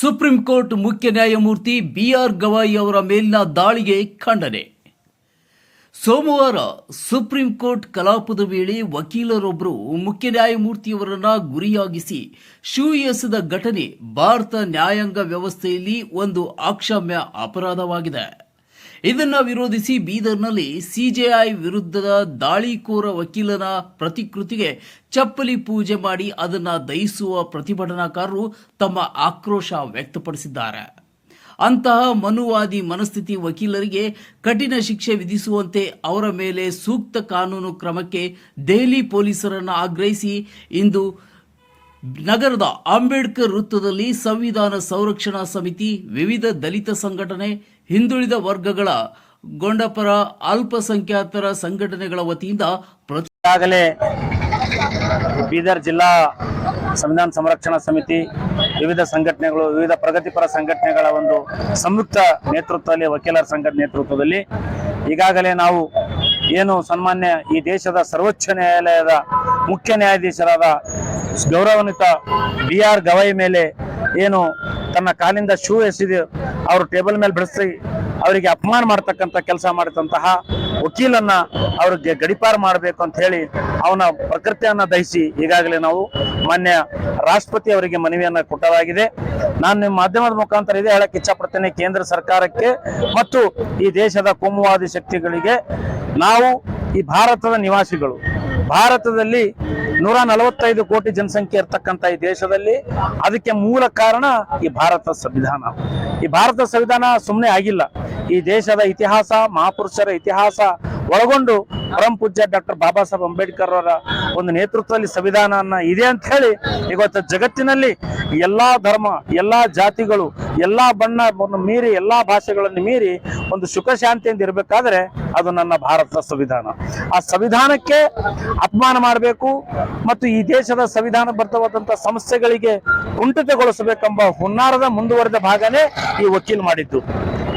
Supreme court ಮುಖ್ಯ ನ್ಯಾಯಮೂರ್ತಿ B R Gavai ಅವರ ಮೇಲಿನ ದಾಳಿಗೆ ಖಂಡನೆ. ಸೋಮವಾರ ಸುಪ್ರೀಂ ಕೋರ್ಟ್ ಕಲಾಪದ ವೇಳೆ ವಕೀಲರೊಬ್ಬರು ಮುಖ್ಯ ನ್ಯಾಯಮೂರ್ತಿಯವರನ್ನ ಗುರಿಯಾಗಿಸಿ ಶೂ ಎಸೆದ ಘಟನೆ ಭಾರತ ನ್ಯಾಯಾಂಗ ವ್ಯವಸ್ಥೆಯಲ್ಲಿ ಒಂದು ಆಕ್ಷಮ್ಯ ಅಪರಾಧವಾಗಿದೆ. ಇದನ್ನ ವಿರೋಧಿಸಿ ಬೀದರ್ನಲ್ಲಿ ಸಿಜೆಐ ವಿರುದ್ಧದ ದಾಳಿಕೋರ ವಕೀಲನ ಪ್ರತಿಕೃತಿಗೆ ಚಪ್ಪಲಿ ಪೂಜೆ ಮಾಡಿ ಅದನ್ನ ದಹಿಸುವ ಪ್ರತಿಭಟನಾಕಾರರು ತಮ್ಮ ಆಕ್ರೋಶ ವ್ಯಕ್ತಪಡಿಸಿದ್ದಾರೆ. ಅಂತಹ ಮನುವಾದಿ ಮನಸ್ಥಿತಿ ವಕೀಲರಿಗೆ ಕಠಿಣ ಶಿಕ್ಷೆ ವಿಧಿಸುವಂತೆ ಅವರ ಮೇಲೆ ಸೂಕ್ತ ಕಾನೂನು ಕ್ರಮಕ್ಕೆ ದೆಹಲಿ ಪೊಲೀಸರನ್ನು ಆಗ್ರಹಿಸಿ ಇಂದು ನಗರದ ಅಂಬೇಡ್ಕರ್ ವೃತ್ತದಲ್ಲಿ ಸಂವಿಧಾನ ಸಂರಕ್ಷಣಾ ಸಮಿತಿ ವಿವಿಧ ದಲಿತ ಸಂಘಟನೆ ಹಿಂದುಳಿದ ವರ್ಗಗಳ ಗೊಂಡಪರ ಅಲ್ಪಸಂಖ್ಯಾತರ ಸಂಘಟನೆಗಳ ವತಿಯಿಂದ ಈಗಾಗಲೇ ಬೀದರ್ ಜಿಲ್ಲಾ ಸಂವಿಧಾನ ಸಂರಕ್ಷಣಾ ಸಮಿತಿ ವಿವಿಧ ಸಂಘಟನೆಗಳು, ವಿವಿಧ ಪ್ರಗತಿಪರ ಸಂಘಟನೆಗಳ ಒಂದು ಸಂಯುಕ್ತ ನೇತೃತ್ವದಲ್ಲಿ, ವಕೀಲರ ಸಂಘದ ನೇತೃತ್ವದಲ್ಲಿ ಈಗಾಗಲೇ ನಾವು ಏನು ಸನ್ಮಾನ್ಯ ಈ ದೇಶದ ಸರ್ವೋಚ್ಚ ನ್ಯಾಯಾಲಯದ ಮುಖ್ಯ ನ್ಯಾಯಾಧೀಶರಾದ ಗೌರವಾನ್ವಿತ ಬಿ ಆರ್ ಗವಾಯಿ ಮೇಲೆ ಏನು ತನ್ನ ಕಾಲಿಂದ ಶೂ ಎಸೆದು ಅವರು ಟೇಬಲ್ ಮೇಲೆ ಬಿಡಿಸಿ ಅವರಿಗೆ ಅಪಮಾನ ಮಾಡ್ತಕ್ಕಂಥ ಕೆಲಸ ಮಾಡಿದಂತಹ ವಕೀಲನ್ನ ಅವ್ರಿಗೆ ಗಡಿಪಾರು ಮಾಡಬೇಕು ಅಂತ ಹೇಳಿ ಅವನ ಪ್ರಕೃತಿಯನ್ನ ದಹಿಸಿ ಈಗಾಗಲೇ ನಾವು ಮಾನ್ಯ ರಾಷ್ಟ್ರಪತಿ ಅವರಿಗೆ ಮನವಿಯನ್ನ ಕೊಟ್ಟದಾಗಿದೆ. ನಾನು ನಿಮ್ಮ ಮಾಧ್ಯಮದ ಮುಖಾಂತರ ಇದೇ ಹೇಳಕ್ಕೆ ಇಚ್ಛಪಡ್ತೇನೆ, ಕೇಂದ್ರ ಸರ್ಕಾರಕ್ಕೆ ಮತ್ತು ಈ ದೇಶದ ಕೋಮುವಾದಿ ಶಕ್ತಿಗಳಿಗೆ ನಾವು ಈ ಭಾರತದ ನಿವಾಸಿಗಳು ಭಾರತದಲ್ಲಿ ನೂರ ನಲವತ್ತೈದು ಕೋಟಿ ಜನಸಂಖ್ಯೆ ಇರ್ತಕ್ಕಂಥ ಈ ದೇಶದಲ್ಲಿ ಅದಕ್ಕೆ ಮೂಲ ಕಾರಣ ಈ ಭಾರತ ಸಂವಿಧಾನ. ಈ ಭಾರತ ಸಂವಿಧಾನ ಸುಮ್ಮನೆ ಆಗಿಲ್ಲ. ಈ ದೇಶದ ಇತಿಹಾಸ, ಮಹಾಪುರುಷರ ಇತಿಹಾಸ ಒಳಗೊಂಡು ಪರಂ ಪೂಜ್ಯ ಡಾಕ್ಟರ್ ಬಾಬಾ ಸಾಹೇಬ್ ಅಂಬೇಡ್ಕರ್ ಅವರ ಒಂದು ನೇತೃತ್ವದಲ್ಲಿ ಸಂವಿಧಾನ ಇದೆ ಅಂತ ಹೇಳಿ ಇವತ್ತು ಜಗತ್ತಿನಲ್ಲಿ ಎಲ್ಲಾ ಧರ್ಮ, ಎಲ್ಲಾ ಜಾತಿಗಳು, ಎಲ್ಲಾ ಬಣ್ಣ ಮೀರಿ ಎಲ್ಲಾ ಭಾಷೆಗಳನ್ನು ಮೀರಿ ಒಂದು ಸುಖ ಶಾಂತಿಯಿಂದ ಇರಬೇಕಾದ್ರೆ ಅದು ನನ್ನ ಭಾರತದ ಸಂವಿಧಾನ. ಆ ಸಂವಿಧಾನಕ್ಕೆ ಅಪಮಾನ ಮಾಡಬೇಕು ಮತ್ತು ಈ ದೇಶದ ಸಂವಿಧಾನ ಬರ್ತವಾದಂತಹ ಸಮಸ್ಯೆಗಳಿಗೆ ಕುಂಠಿತಗೊಳಿಸಬೇಕೆಂಬ ಹುನ್ನಾರದ ಮುಂದುವರೆದ ಭಾಗನೇ ಈ ವಕೀಲ್ ಮಾಡಿದ್ದು.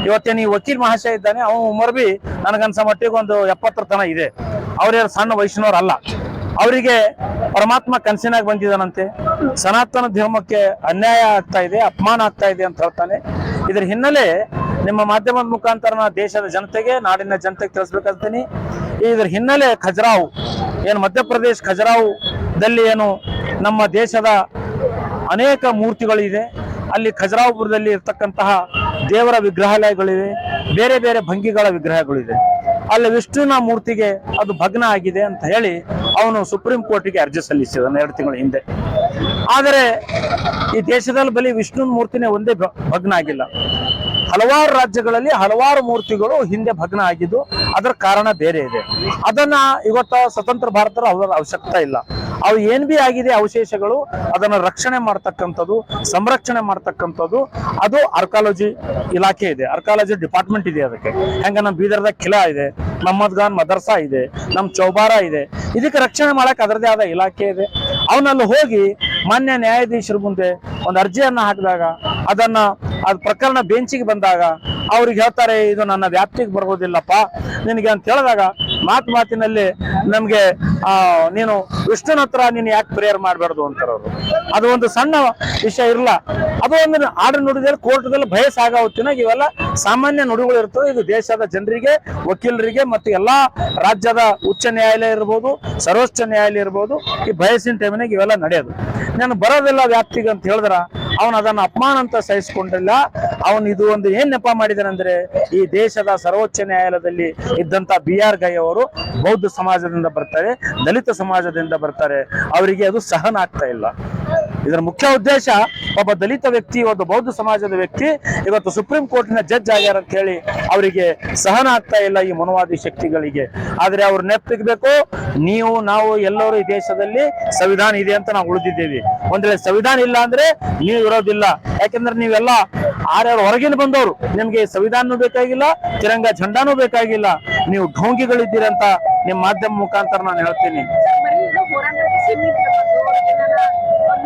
ಇವತ್ತೇನು ಈ ವಕೀಲ್ ಮಹಾಶಯ ಇದ್ದಾನೆ, ಅವನು ಉಮರ್ ಬಿ ನನಗನ್ಸ ಮಟ್ಟಿಗೆ ಒಂದು ಎಪ್ಪತ್ತರ ತನ ಇದೆ. ಅವ್ರ ಸಣ್ಣ ವಯಸ್ಸಿನವ್ರು ಅಲ್ಲ. ಅವರಿಗೆ ಪರಮಾತ್ಮ ಕನಸಿನಾಗ ಬಂದಿದ್ದಾನಂತೆ. ಸನಾತನ ಧರ್ಮಕ್ಕೆ ಅನ್ಯಾಯ ಆಗ್ತಾ ಇದೆ, ಅಪಮಾನ ಆಗ್ತಾ ಇದೆ ಅಂತ ಹೇಳ್ತಾನೆ. ಇದ್ರ ಹಿನ್ನೆಲೆ ನಿಮ್ಮ ಮಾಧ್ಯಮದ ಮುಖಾಂತರ ನಾ ದೇಶದ ಜನತೆಗೆ, ನಾಡಿನ ಜನತೆಗೆ ತಿಳಿಸ್ಬೇಕಂತೀನಿ. ಇದ್ರ ಹಿನ್ನೆಲೆ ಖಜರಾವು, ಏನು ಮಧ್ಯಪ್ರದೇಶ ಖಜರಾವುದಲ್ಲಿ ಏನು ನಮ್ಮ ದೇಶದ ಅನೇಕ ಮೂರ್ತಿಗಳಿದೆ. ಅಲ್ಲಿ ಖಜರಾವುಪುರದಲ್ಲಿ ಇರ್ತಕ್ಕಂತಹ ದೇವರ ವಿಗ್ರಹಾಲಯಗಳಿವೆ, ಬೇರೆ ಬೇರೆ ಭಂಗಿಗಳ ವಿಗ್ರಹಗಳಿವೆ. ಅಲ್ಲಿ ವಿಷ್ಣುವಿನ ಮೂರ್ತಿಗೆ ಅದು ಭಗ್ನ ಆಗಿದೆ ಅಂತ ಹೇಳಿ ಅವನು ಸುಪ್ರೀಂ ಕೋರ್ಟಿಗೆ ಅರ್ಜಿ ಸಲ್ಲಿಸಿದನು ಎರಡು ತಿಂಗಳ ಹಿಂದೆ. ಆದರೆ ಈ ದೇಶದಲ್ಲಿ ಬಲಿ ವಿಷ್ಣುವಿನ ಮೂರ್ತಿನೇ ಒಂದೇ ಭಗ್ನ ಆಗಿಲ್ಲ. ಹಲವಾರು ರಾಜ್ಯಗಳಲ್ಲಿ ಹಲವಾರು ಮೂರ್ತಿಗಳು ಹಿಂದೆ ಭಗ್ನ ಆಗಿದ್ದು ಅದರ ಕಾರಣ ಬೇರೆ ಇದೆ. ಅದನ್ನ ಇವತ್ತ ಸ್ವತಂತ್ರ ಭಾರತದ ಅವರ ಅವಶ್ಯಕತೆ ಇಲ್ಲ. ಅವು ಏನ್ ಬಿ ಆಗಿದೆ ಅವಶೇಷಗಳು, ಅದನ್ನ ರಕ್ಷಣೆ ಮಾಡ್ತಕ್ಕಂಥದ್ದು, ಸಂರಕ್ಷಣೆ ಮಾಡ್ತಕ್ಕಂಥದ್ದು, ಅದು ಆರ್ಕಾಲಜಿ ಇಲಾಖೆ ಇದೆ. ಆರ್ಕಾಲಜಿ ಡಿಪಾರ್ಟ್ಮೆಂಟ್ ಇದೆ ಅದಕ್ಕೆ. ಹೆಂಗ ನಮ್ಮ ಬೀದರ್ದಾಗ ಕಿಲಾ ಇದೆ ನಮ್ಮದ್ ಖಾನ್ ಮದರ್ಸಾ ಇದೆ ನಮ್ಮ ಚೌಬಾರ ಇದೆ. ಇದಕ್ಕೆ ರಕ್ಷಣೆ ಮಾಡಕ್ ಅದರದೇ ಆದ ಇಲಾಖೆ ಇದೆ. ಅವನಲ್ಲಿ ಹೋಗಿ ಮಾನ್ಯ ನ್ಯಾಯಾಧೀಶರ ಮುಂದೆ ಒಂದು ಅರ್ಜಿಯನ್ನ ಹಾಕಿದಾಗ ಅದನ್ನ ಅದ್ ಪ್ರಕರಣ ಬೆಂಚಿಗೆ ಬಂದಾಗ ಅವ್ರಿಗೆ ಹೇಳ್ತಾರೆ, ಇದು ನನ್ನ ವ್ಯಾಪ್ತಿಗೆ ಬರೋದಿಲ್ಲಪ್ಪ ನಿನಗೆ ಅಂತ ಹೇಳಿದಾಗ ಮಾತು ಮಾತಿನಲ್ಲಿ ನಮಗೆ ನೀನು ವಿಷ್ಣುನ ಹತ್ರ ನೀನು ಯಾಕೆ ಪ್ರೇಯರ್ ಮಾಡಬಾರ್ದು? ಅಂತಾರೆ ಅವರು ಅದು ಒಂದು ಸಣ್ಣ ವಿಷಯ ಇರಲ್ಲ. ಅದು ಒಂದು ಆರ್ಡರ್ ನುಡಿದ್ರೆ ಕೋರ್ಟ್ದಲ್ಲಿ ಭಯ ಸಾಗ ಹೊತ್ತಿನಾಗ ಇವೆಲ್ಲ ಸಾಮಾನ್ಯ ನುಡಿಗಳು ಇರ್ತವೆ. ಇದು ದೇಶದ ಜನರಿಗೆ, ವಕೀಲರಿಗೆ ಮತ್ತು ಎಲ್ಲಾ ರಾಜ್ಯದ ಉಚ್ಚ ನ್ಯಾಯಾಲಯ ಇರ್ಬೋದು, ಸರ್ವೋಚ್ಚ ನ್ಯಾಯಾಲಯ ಇರ್ಬೋದು, ಈ ಬಯಸಿನ ಟೈಮ್ನಾಗ ಇವೆಲ್ಲ ನಡೆಯೋದು. ನಾನು ಬರೋದಿಲ್ಲ ವ್ಯಾಪ್ತಿಗೆ ಅಂತ ಹೇಳಿದ್ರ ಅವನು ಅದನ್ನ ಅಪಮಾನ ಅಂತ ಸಹಿಸಿಕೊಂಡಿಲ್ಲ. ಅವನು ಇದು ಒಂದು ಏನ್ ನೆಪ ಮಾಡಿದಾನಂದ್ರೆ, ಈ ದೇಶದ ಸರ್ವೋಚ್ಚ ನ್ಯಾಯಾಲಯದಲ್ಲಿ ಇದ್ದಂತ ಬಿ ಆರ್ ಗೈ ಅವರು ಬೌದ್ಧ ಸಮಾಜದಿಂದ ಬರ್ತಾರೆ, ದಲಿತ ಸಮಾಜದಿಂದ ಬರ್ತಾರೆ. ಅವರಿಗೆ ಅದು ಸಹನ ಆಗ್ತಾ ಇಲ್ಲ. ಇದರ ಮುಖ್ಯ ಉದ್ದೇಶ ಒಬ್ಬ ದಲಿತ ವ್ಯಕ್ತಿ, ಒಂದು ಬೌದ್ಧ ಸಮಾಜದ ವ್ಯಕ್ತಿ, ಇವತ್ತು ಸುಪ್ರೀಂ ಕೋರ್ಟ್ನ ಜಡ್ಜ್ ಆಗ್ಯಾರ ಅಂತ ಹೇಳಿ ಅವರಿಗೆ ಸಹನ ಆಗ್ತಾ ಇಲ್ಲ ಈ ಮನುವಾದಿ ಶಕ್ತಿಗಳಿಗೆ. ಆದ್ರೆ ಅವ್ರು ನೆಪ್ತಿಗ್ಬೇಕು ನೀವು, ನಾವು ಎಲ್ಲರೂ ಈ ದೇಶದಲ್ಲಿ ಸಂವಿಧಾನ ಇದೆ ಅಂತ ನಾವು ಉಳಿದಿದ್ದೇವೆ. ಒಂದ್ ಸಂವಿಧಾನ ಇಲ್ಲ ಅಂದ್ರೆ ನೀವು ಇರೋದಿಲ್ಲ. ಯಾಕೆಂದ್ರೆ ನೀವೆಲ್ಲ ಆರ್ಯಾರು ಹೊರಗಿನ ಬಂದವರು. ನಿಮ್ಗೆ ಸಂವಿಧಾನನೂ ಬೇಕಾಗಿಲ್ಲ, ತಿರಂಗ ಝಂಡಾನೂ ಬೇಕಾಗಿಲ್ಲ. ನೀವು ಢೋಂಗಿಗಳಿದ್ದೀರಂತ ನಿಮ್ಮ ಮಾಧ್ಯಮ ಮುಖಾಂತರ ನಾನು ಹೇಳ್ತೀನಿ ಬರೀ ಇದು ಹೋರಾಟಕ್ಕೆ ಸೀಮಿತ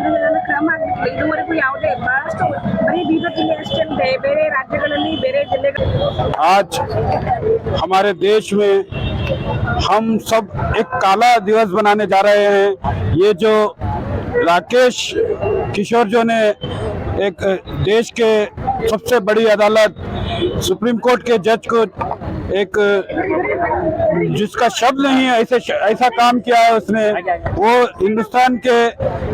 ವಿರುದ್ಧನ ಕ್ರಮ ಆಗ್ಬೇಕಿಲ್ಲ ಇದುವರೆಗೂ ಯಾವುದೇ ಬಹಳಷ್ಟು ಬರೀ ಬೀದರ್ ಜಿಲ್ಲೆ ಅಷ್ಟೇ ಅಲ್ಲದೆ ಬೇರೆ ರಾಜ್ಯಗಳಲ್ಲಿ ಬೇರೆ ಜಿಲ್ಲೆಗಳಲ್ಲಿ आज हमारे देश में हम सब एक काला दिवस बनाने जा रहे हैं ये जो राकेश किशोर जो ने एक अ, देश के सबसे बड़ी अदालत सुप्रीम कोर्ट के जज को एक, जिसका शब्द नहीं है, ऐसे ऐसा काम किया है उसने, वो हिंदुस्तान के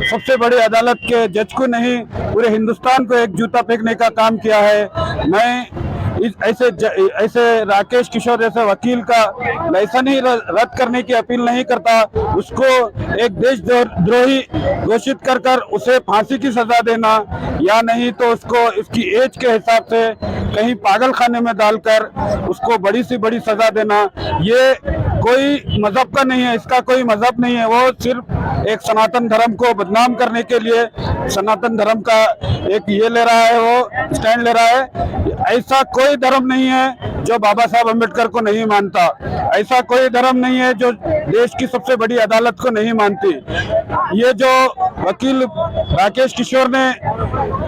सबसे बड़े अदालत के जज को नहीं, पूरे हिंदुस्तान को एक जूता फेंकने का काम किया है। मैं इस ऐसे ज, ऐसे राकेश किशोर जैसे वकील का लाइसेंस ही रद्द करने की अपील नहीं करता उसको एक देश द्रोही घोषित कर कर उसे फांसी की सजा देना या नहीं तो उसको इसकी एज के हिसाब से कहीं पागल खाने में डालकर उसको बड़ी सी बड़ी सजा देना ये कोई मज़हब का नहीं है, इसका कोई मज़हब नहीं है। वो सिर्फ़ एक सनातन धर्म को बदनाम करने के लिए सनातन धर्म का एक ये ले रहा है, वो स्टैंड ले रहा है। ऐसा कोई धर्म नहीं है जो बाबा साहब अंबेडकर को नहीं मानता। ऐसा कोई धर्म नहीं है जो देश की सबसे बड़ी अदालत को नहीं मानती। ये जो वकील राकेश किशोर ने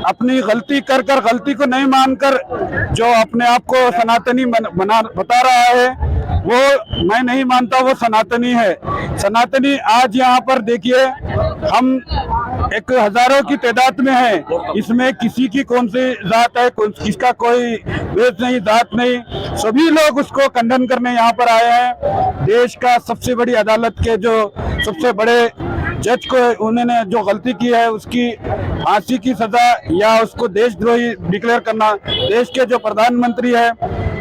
अपनी गलती कर कर, गलती को नहीं मानकर जो अपने आप को सनातनी बना, बता रहा है वो मैं नहीं मानता वो सनातनी है। सनातनी आज यहाँ पर देखिए, हम एक हज़ारों की तादाद में है। इसमें किसी की कौन सी जात है, कौन किसका कोई वेश नहीं, जात नहीं। सभी लोग उसको खंडन करने यहाँ पर आए हैं। देश का सबसे बड़ी अदालत के जो सबसे बड़े जज को उन्होंने जो गलती की है, उसकी फांसी की सजा या उसको देशद्रोही डिक्लेयर करना। देश के जो प्रधानमंत्री है,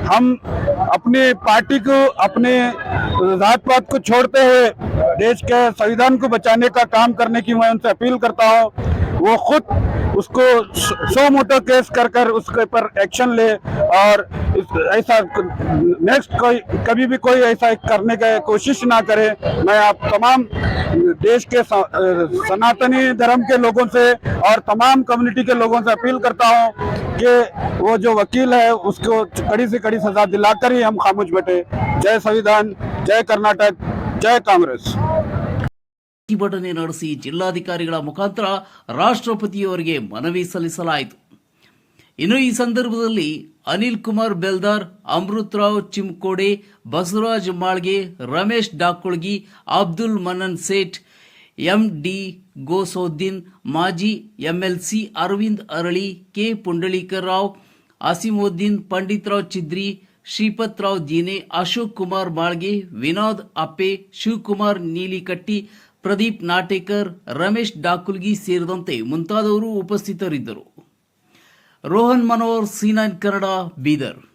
हम अपनी पार्टी को, अपने जात पात को छोड़ते हुए देश के संविधान को बचाने का काम करने की मैं उनसे अपील करता हूँ। वो खुद उसको सो मोटो केस कर कर उसके ऊपर एक्शन ले और ऐसा नेक्स्ट कोई, कभी भी कोई ऐसा करने का कोशिश ना करे। मैं आप तमाम देश के सनातनी धर्म के लोगों से और तमाम कम्युनिटी के लोगों से अपील करता हूँ कि वो जो वकील है उसको कड़ी से कड़ी सजा दिलाकर ही हम खामोश बैठे जय संविधान जय कर्नाटक जय कांग्रेस ಪ್ರತಿಭಟನೆ ನಡೆಸಿ ಜಿಲ್ಲಾಧಿಕಾರಿಗಳ ಮುಖಾಂತರ ರಾಷ್ಟ್ರಪತಿಯವರಿಗೆ ಮನವಿ ಸಲ್ಲಿಸಲಾಯಿತು ಇನ್ನು ಈ ಸಂದರ್ಭದಲ್ಲಿ ಅನಿಲ್ ಕುಮಾರ್ ಬೆಲ್ದಾರ್ ಅಮೃತರಾವ್ ಚಿಮ್ಕೋಡೆ ಬಸವರಾಜ್ ಮಾಳ್ಗೆ ರಮೇಶ್ ಡಾಕೊಳ್ಗಿ ಅಬ್ದುಲ್ ಮನನ್ ಸೇಠ್ ಎಂಡಿ ಗೋಸೋದ್ದೀನ್, ಮಾಜಿ ಎಂಎಲ್ಸಿ ಅರವಿಂದ್ ಅರಳಿ, ಕೆ ಪುಂಡಳೀಕರ್ ರಾವ್, ಅಸಿಮೋದ್ದೀನ್, ಪಂಡಿತ್ ರಾವ್ ಚಿದ್ರಿ, ಶ್ರೀಪತ್ ರಾವ್ ಜೀನೆ, ಅಶೋಕ್ ಕುಮಾರ್ ಬಾಳ್ಗೆ ವಿನೋದ್ ಅಪ್ಪೆ, ಶಿವಕುಮಾರ್ ನೀಲಿಕಟ್ಟಿ, ಪ್ರದೀಪ್ ನಾಟೇಕರ್, ರಮೇಶ್ ಡಾಕುಲ್ಗಿ ಸೇರಿದಂತೆ ಮುಂತಾದವರು ಉಪಸ್ಥಿತರಿದ್ದರು. ರೋಹನ್ ಮನೋಹರ್ ಸೀನಾನ್ ಕನ್ನಡ, ಬೀದರ್.